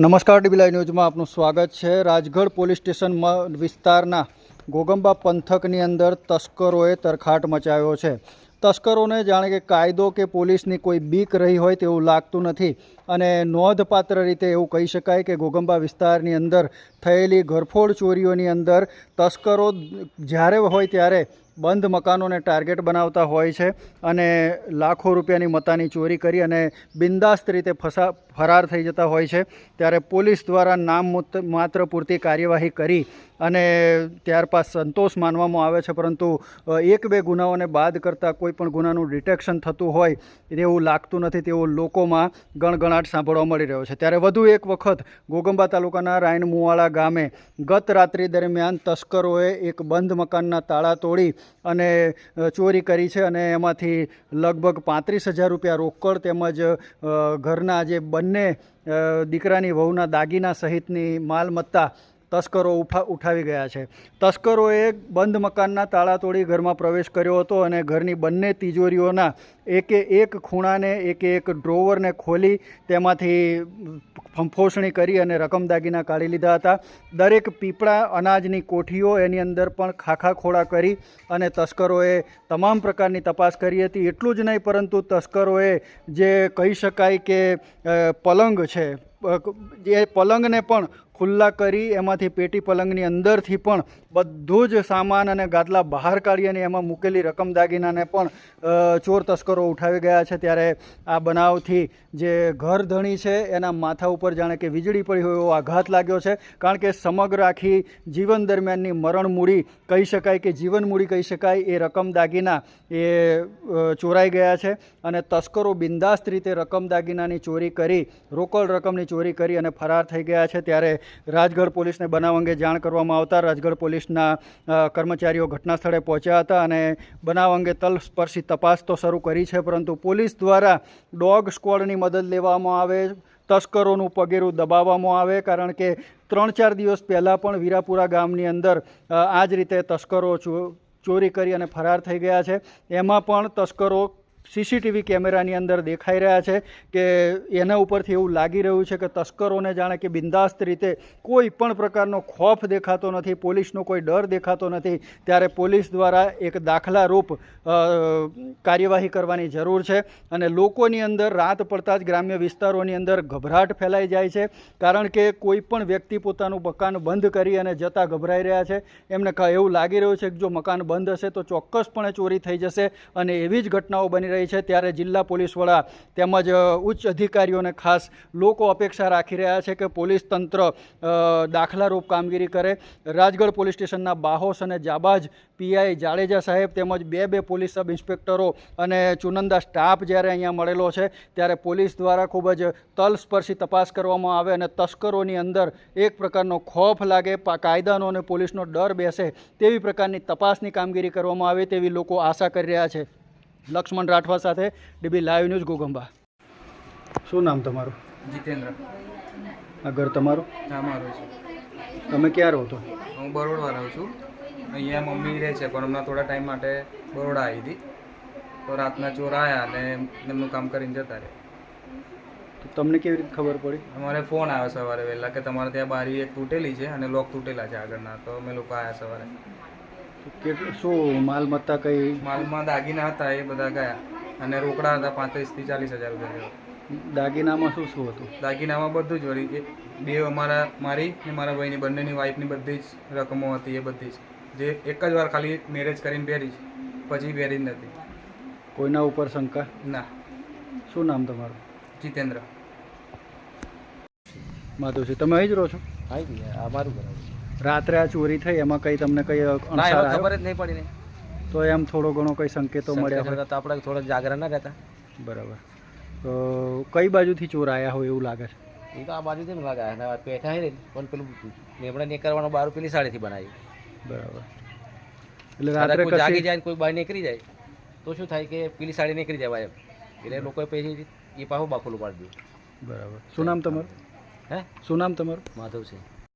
નમસ્કાર ડીબીલાઈ ન્યૂઝમાં આપનું સ્વાગત છે. રાજગઢ પોલીસ સ્ટેશન વિસ્તારના ગોગંબા પંથકની અંદર તસ્કરોએ તરખાટ મચાવ્યો છે. તસ્કરોને જાણે કે કાયદો કે પોલીસની કોઈ બીક રહી હોય તેવું લાગતું નથી અને નોંધપાત્ર રીતે એવું કહી શકાય કે ગોગંબા વિસ્તારની અંદર થયેલી ઘરફોડ ચોરીઓની અંદર તસ્કરો જ્યારે હોય ત્યારે બંધ મકાનોને ટાર્ગેટ બનાવતા હોય છે અને લાખો રૂપિયાની મતાની ચોરી કરી અને બિંદાસ્ત રીતે ફસા, ફરાર થઈ જતા હોય છે. ત્યારે પોલીસ દ્વારા નામ મુત- માત્ર પૂરતી કાર્યવાહી કરી અને ત્યારબાદ સંતોષ માનવામાં આવે છે. પરંતુ એક બે ગુનાઓને બાદ કરતાં કોઈ પણ ગુનાનું ડિટેક્શન થતું હોય એવું લાગતું નથી તેવું લોકોમાં ગણગણાટ સાંભળવા મળી રહ્યો છે. ત્યારે વધુ એક વખત ગોગંબા તાલુકાના રાયનમુવાડા ગામે ગત રાત્રિ દરમિયાન તસ્કરોએ એક બંધ મકાનના તાળા તોડી અને ચોરી કરી છે અને એમાંથી લગભગ પાંત્રીસ હજાર રૂપિયા રોકડ તેમજ ઘરના જે બંને દીકરાની વહુના દાગીના સહિતની માલમત્તા તસ્કરો ઉઠા, ઉઠાવી ગયા છે. તસ્કરોએ બંધ મકાનના તાળા તોડી ઘરમાં પ્રવેશ કર્યો હતો અને ઘરની બંને તિજોરીઓના એકે એક ખૂણાને એકે એક ડ્રોવરને ખોલી તેમાંથી ફંફોસણી કરી અને રકમ દાગીના કાઢી લીધા હતા. દરેક પીપળા, અનાજની કોઠીઓ એની અંદર પણ ખાખા ખોળા કરી અને તસ્કરોએ તમામ પ્રકારની તપાસ કરી હતી. એટલું જ નહીં, પરંતુ તસ્કરોએ જે કહી શકાય કે પલંગ છે જે પલંગને પણ ખુલ્લા કરી એમાંથી પેટી પલંગની અંદરથી પણ બધું જ સામાન અને ગાદલા બહાર કાઢી અને એમાં મૂકેલી રકમ દાગીનાને પણ ચોર તસ્કરો ઉઠાવી ગયા છે. ત્યારે આ બનાવથી જે ઘર ધણી છે, એના માથા ઉપર જાણે કે વીજળી પડી હોય એવો આઘાત લાગ્યો છે. કારણ કે સમગ્ર આખી જીવન દરમિયાનની મરણ મૂડી કહી શકાય કે જીવન મૂડી કહી શકાય, એ રકમ દાગીના એ ચોરાઈ ગયા છે અને તસ્કરો બિંદાસ્ત રીતે રકમ દાગીનાની ચોરી કરી, રોકડ રકમની ચોરી કરી અને ફરાર થઈ ગયા છે. ત્યારે રાજગઢ પોલીસને બનાવ અંગે જાણ કરવામાં આવતા રાજગઢ પોલીસના કર્મચારીઓ ઘટના સ્થળે પહોંચ્યા હતા અને બનાવ અંગે તલસ્પર્શી તપાસ તો શરૂ કરી છે, પરંતુ પોલીસ દ્વારા ડોગ સ્ક્વોડની મદદ લેવામાં આવે, તસ્કરોનું પગેરું દબાવવામાં આવે, કારણ કે ત્રણ ચાર દિવસ પહેલાં પણ વીરાપુરા ગામની અંદર આ જ રીતે તસ્કરો ચોરી કરી અને ફરાર થઈ ગયા છે. એમાં પણ તસ્કરો સીસીટીવી કેમેરાની અંદર દેખાઈ રહ્યા છે કે એના ઉપરથી એવું લાગી રહ્યું છે કે તસ્કરોને જાણે કે બિંદાસ્ત રીતે કોઈ પણ પ્રકારનો ખોફ દેખાતો નથી, પોલીસનો કોઈ ડર દેખાતો નથી, ત્યારે પોલીસ દ્વારા એક દાખલારૂપ કાર્યવાહી કરવાની જરૂર છે અને લોકોની અંદર રાત પડતા જ ગ્રામ્ય વિસ્તારોની અંદર ગભરાટ ફેલાઈ જાય છે, કારણ કે કોઈ પણ વ્યક્તિ પોતાનું મકાન બંધ કરી અને જતાં ગભરાઈ રહ્યા છે. એમને એવું લાગી રહ્યું છે કે જો મકાન બંધ હશે તો ચોક્કસપણે ચોરી થઈ જશે અને એવી જ ઘટનાઓ બની રહી છે ત્યારે જિલ્લા પોલીસ વડા તેમજ ઉચ્ચ અધિકારીઓને ખાસ લોકો અપેક્ષા રાખી રહ્યા છે કે પોલીસ તંત્ર દાખલારૂપ કામગીરી કરે. રાજગઢ પોલીસ સ્ટેશનના બાહોશ અને જાબાજ પીઆઈ જાડેજા સાહેબ તેમજ બે બે પોલીસ સબ ઇન્સ્પેક્ટરો અને ચુનંદા સ્ટાફ જ્યારે અહીંયા મળેલો છે ત્યારે પોલીસ દ્વારા ખૂબ જ તલસ્પર્શી તપાસ કરવામાં આવે અને તસ્કરોની અંદર એક પ્રકારનો ખોફ લાગે કાયદાનો અને પોલીસનો ડર બેસે તેવી પ્રકારની તપાસની કામગીરી કરવામાં આવે તેવી લોકો આશા કરી રહ્યા છે. લક્ષ્મણ રાઠવા સાથે ડીબી લાઈવ ન્યૂઝ ગોગંબા. શું નામ તમારું? જીતેન્દ્ર. આ ઘર તમારું? મારું છે. તમે ક્યાં રહો છો? હું બરોડા રહું છું. અહીંયા મમ્મી રહે છે પણ હમણાં થોડા ટાઈમ માટે બરોડા આવી હતી. તો રાતના ચોર આવ્યા અને એમનું કામ કરીને જતા રહે તો તમને કેવી રીતે ખબર પડી? અમારે ફોન આવ્યો સવારે વહેલા કે તમારે ત્યાં બારી એક તૂટેલી છે અને લોક તૂટેલા છે આગળના. તો અમે લોકો આવ્યા સવારે. કેટલું શું માલમત્તા કઈ? માલમાં દાગીના હતા એ બધા ગયા. અને રોકડા હતા પાંત્રીસથી ચાલીસ હજાર રૂપિયા દાગીનામાં શું શું હતું? દાગીનામાં બધું જ વળી બે અમારા મારી ને મારા ભાઈની બંનેની વાઈફની બધી જ રકમો હતી એ બધી જ. જે એક જ વાર ખાલી મેરેજ કરીને પહેરી પછી પહેરી જ નથી. કોઈના ઉપર શંકા? ના. શું નામ તમારું? જીતેન્દ્ર. માધવસિંહ તમે અહીં જ રહો છો? અમારું બરાબર રાત્રે આ ચોરી થઈ એમાં કઈ તમને કઈ અણસાર ખબર જ નહીં પડી ને તો એમ થોડો ઘણો કઈ સંકેતો મળ્યા હોય? તો આપણે થોડા જાગરણ ના રહેતા. બરાબર. તો કઈ બાજુથી ચોર આવ્યા હોય એવું લાગે છે? એ તો આ બાજુથી ને લાગે અને પેઠા હે ને પણ પેલું લેમડા નીકળવાનું બારું પેલી સાડીથી બનાવી. બરાબર. એટલે રાત્રે કોઈ જાગી કશી જાય ને કોઈ બહાર નીકળી જાય તો શું થાય કે પેલી સાડી નીકળી જવાય એમ. એટલે લોકોએ પછી એ પાછું બાફુલું પાડી દીધું. બરાબર. શું નામ તમારું? હે? શું નામ તમારું? માધવ છે